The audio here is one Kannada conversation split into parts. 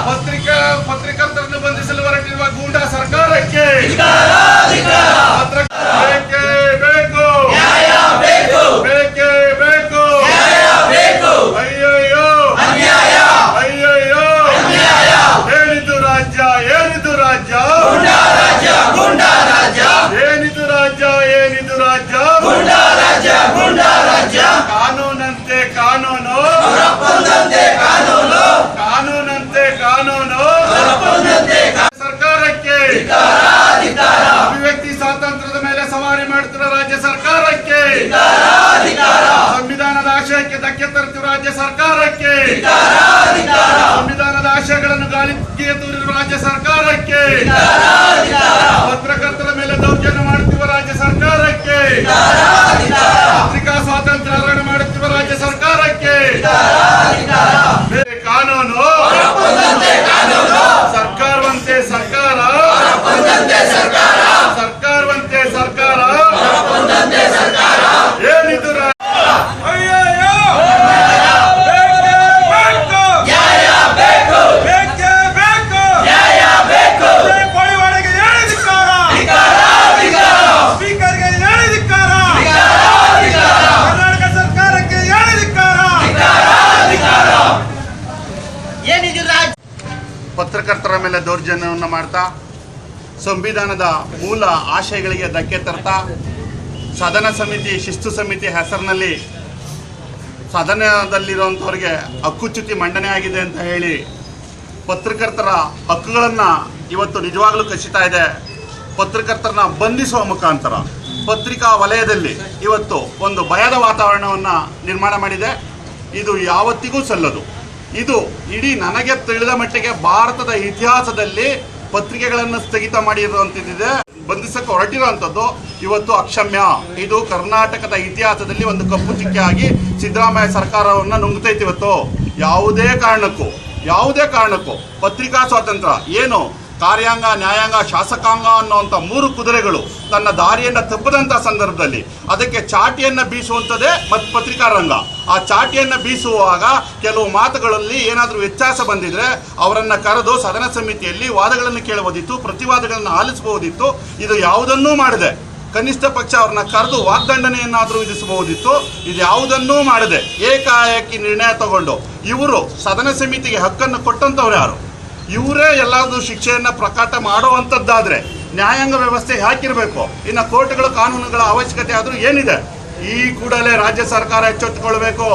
아, 버스 ಸಂವಿಧಾನದ ಆಶಯಗಳನ್ನು ಗಾಳಿಗೆ ತೂರಿರುವ ರಾಜ್ಯ ಸರ್ಕಾರಕ್ಕೆ. ಪತ್ರಕರ್ತರ ಮೇಲೆ ದೌರ್ಜನ್ಯ ಮಾಡುತ್ತಿರುವ ರಾಜ್ಯ ಸರ್ಕಾರಕ್ಕೆ ಪತ್ರಿಕಾ ಸ್ವಾತಂತ್ರ್ಯ ಹರಣ ಮಾಡುತ್ತಿರುವ ರಾಜ್ಯ ಸರ್ಕಾರಕ್ಕೆ ಬೇರೆ ಕಾನೂನು ಸರ್ಕಾರವಂತೆ ಸರ್ಕಾರ ಸರ್ಕಾರವಂತೆ ಸರ್ಕಾರ ಏನಿದು ರಾ- ಅಯ್ಯಯ್ಯೋ! ಬೇಕೇ ಬೇಕು! ಬೇಕೇ ಬೇಕು! ವಿಜಯ್ ಕೋಳಿವಾಡಗೆ ಹೇಳಿ ಧಿಕ್ಕಾರ! ಸ್ಪೀಕರ್ಗೆ ಹೇಳಿ ಧಿಕ್ಕಾರ! ಕರ್ನಾಟಕ ಸರ್ಕಾರಕ್ಕೆ ಹೇಳಿ ಧಿಕ್ಕಾರ! ಏನಿದು ರಾಜ್ ಪತ್ರಕರ್ತರ ಮೇಲೆ ದೌರ್ಜನ್ಯವನ್ನು ಮಾಡ್ತಾ, ಸಂವಿಧಾನದ ಮೂಲ ಆಶಯಗಳಿಗೆ ಧಕ್ಕೆ ತರ್ತಾ, ಸದನ ಸಮಿತಿ, ಶಿಸ್ತು ಸಮಿತಿ ಹೆಸರಿನಲ್ಲಿ ಸದನದಲ್ಲಿರುವಂಥವ್ರಿಗೆ ಹಕ್ಕುಚ್ಯುತಿ ಮಂಡನೆ ಆಗಿದೆ ಅಂತ ಹೇಳಿ ಪತ್ರಕರ್ತರ ಹಕ್ಕುಗಳನ್ನು ಇವತ್ತು ನಿಜವಾಗ್ಲೂ ಕಸಿತಾ ಇದೆ. ಪತ್ರಕರ್ತರನ್ನ ಬಂಧಿಸುವ ಮುಖಾಂತರ ಪತ್ರಿಕಾ ವಲಯದಲ್ಲಿ ಇವತ್ತು ಒಂದು ಭಯದ ವಾತಾವರಣವನ್ನು ನಿರ್ಮಾಣ ಮಾಡಿದೆ. ಇದು ಯಾವತ್ತಿಗೂ ಸಲ್ಲದು. ಇದು ಇಡೀ ನನಗೆ ತಿಳಿದ ಮಟ್ಟಿಗೆ ಭಾರತದ ಇತಿಹಾಸದಲ್ಲಿ ಪತ್ರಿಕೆಗಳನ್ನು ಸ್ಥಗಿತ ಮಾಡಿರುವಂತಿದೆ ಬಂಧಿಸಕ್ಕೆ ಹೊರಟಿರುವಂಥದ್ದು ಇವತ್ತು ಅಕ್ಷಮ್ಯ. ಇದು ಕರ್ನಾಟಕದ ಇತಿಹಾಸದಲ್ಲಿ ಒಂದು ಕಪ್ಪು ಚುಕ್ಕೆ ಆಗಿ ಸಿದ್ದರಾಮಯ್ಯ ಸರ್ಕಾರವನ್ನು ನುಂಗ್ತೈತಿ ಇವತ್ತು. ಯಾವುದೇ ಕಾರಣಕ್ಕೂ ಯಾವುದೇ ಕಾರಣಕ್ಕೂ ಪತ್ರಿಕಾ ಸ್ವಾತಂತ್ರ್ಯ ಏನು? ಕಾರ್ಯಾಂಗ, ನ್ಯಾಯಾಂಗ, ಶಾಸಕಾಂಗ ಅನ್ನುವಂಥ ಮೂರು ಕುದುರೆಗಳು ತನ್ನ ದಾರಿಯನ್ನು ತಪ್ಪದಂಥ ಸಂದರ್ಭದಲ್ಲಿ ಅದಕ್ಕೆ ಚಾಟಿಯನ್ನು ಬೀಸುವಂಥದ್ದೇ ಮತ್ತು ಪತ್ರಿಕಾ ರಂಗ ಆ ಚಾಟಿಯನ್ನು ಬೀಸುವಾಗ ಕೆಲವು ಮಾತುಗಳಲ್ಲಿ ಏನಾದರೂ ವ್ಯತ್ಯಾಸ ಬಂದಿದ್ರೆ ಅವರನ್ನು ಕರೆದು ಸದನ ಸಮಿತಿಯಲ್ಲಿ ವಾದಗಳನ್ನು ಕೇಳಬಹುದಿತ್ತು, ಪ್ರತಿವಾದಗಳನ್ನು ಆಲಿಸಬಹುದಿತ್ತು, ಇದು ಯಾವುದನ್ನೂ ಮಾಡಿದೆ. ಕನಿಷ್ಠ ಪಕ್ಷ ಅವ್ರನ್ನ ಕರೆದು ವಾಗ್ದಂಡನೆಯನ್ನಾದರೂ ವಿಧಿಸಬಹುದಿತ್ತು, ಇದು ಯಾವುದನ್ನೂ ಮಾಡದೆ. ಏಕಾಏಕಿ ನಿರ್ಣಯ ತಗೊಂಡು ಇವರು ಸದನ ಸಮಿತಿಗೆ ಹಕ್ಕನ್ನು ಕೊಟ್ಟಂಥವ್ರು ಯಾರು? ಇವರೇ ಎಲ್ಲಾದ್ರು ಶಿಕ್ಷೆಯನ್ನು ಪ್ರಕಟ ಮಾಡುವಂಥದ್ದಾದರೆ ನ್ಯಾಯಾಂಗ ವ್ಯವಸ್ಥೆ ಹಾಕಿರಬೇಕು ಇನ್ನು ಕೋರ್ಟ್ಗಳು, ಕಾನೂನುಗಳ ಅವಶ್ಯಕತೆ ಆದರೂ ಏನಿದೆ? ಈ ಕೂಡಲೇ ರಾಜ್ಯ ಸರ್ಕಾರ ಎಚ್ಚೆತ್ತುಕೊಳ್ಬೇಕು.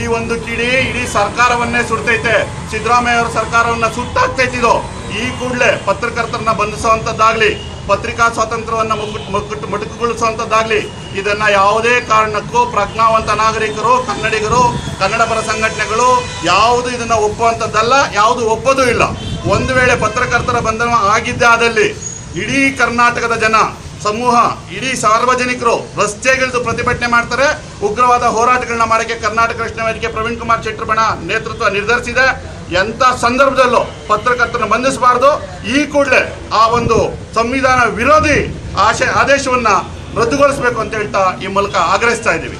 ಈ ಒಂದು ಕಿಡಿ ಇಡೀ ಸರ್ಕಾರವನ್ನೇ ಸುಡ್ತೈತೆ. ಸಿದ್ದರಾಮಯ್ಯ ಅವರ ಸರ್ಕಾರವನ್ನ ಸುಟ್ಟಾಗ್ತೈತಿದು ಈ ಕೂಡಲೇ ಪತ್ರಕರ್ತರನ್ನ ಬಂಧಿಸುವಂಥದ್ದಾಗಲಿ ಪತ್ರಿಕಾ ಸ್ವಾತಂತ್ರ್ಯವನ್ನು ಮುಗ್ಗುಟ್ಟು ಮುಟುಕುಗೊಳಿಸುವಂಥದ್ದಾಗಲಿ ಇದನ್ನ ಯಾವುದೇ ಕಾರಣಕ್ಕೂ ಪ್ರಜ್ಞಾವಂತ ನಾಗರಿಕರು, ಕನ್ನಡಿಗರು ಕನ್ನಡ ಪರ ಸಂಘಟನೆಗಳು ಯಾವುದು ಇದನ್ನ ಒಪ್ಪುವಂಥದ್ದಲ್ಲ ಯಾವುದು ಒಪ್ಪೋದೂ ಇಲ್ಲ. ಒಂದು ವೇಳೆ ಪತ್ರಕರ್ತರ ಬಂಧನ ಆಗಿದ್ದೇ ಆದಲ್ಲಿ ಇಡೀ ಕರ್ನಾಟಕದ ಜನ, ಸಮೂಹ, ಇಡೀ ಸಾರ್ವಜನಿಕರು ರಸ್ತೆಗಿಳಿದು ಪ್ರತಿಭಟನೆ ಮಾಡ್ತಾರೆ. ಉಗ್ರವಾದ ಹೋರಾಟಗಳನ್ನ ಮಾಡಕ್ಕೆ ಕರ್ನಾಟಕ ರಕ್ಷಣಾ ವೇದಿಕೆ ಪ್ರವೀಣ್ ಕುಮಾರ್ ಶೆಟ್ಟರ್ಬಣ ನೇತೃತ್ವ ನಿರ್ಧರಿಸಿದೆ. ಎಂಥ ಸಂದರ್ಭದಲ್ಲೂ ಪತ್ರಕರ್ತರನ್ನು ಬಂಧಿಸಬಾರದು. ಈ ಕೂಡಲೇ ಆ ಒಂದು ಸಂವಿಧಾನ ವಿರೋಧಿ ಆಶಯ ಆದೇಶವನ್ನ ರದ್ದುಗೊಳಿಸಬೇಕು ಅಂತ ಹೇಳ್ತಾ ಈ ಮೂಲಕ ಆಗ್ರಹಿಸ್ತಾ ಇದ್ದೀವಿ.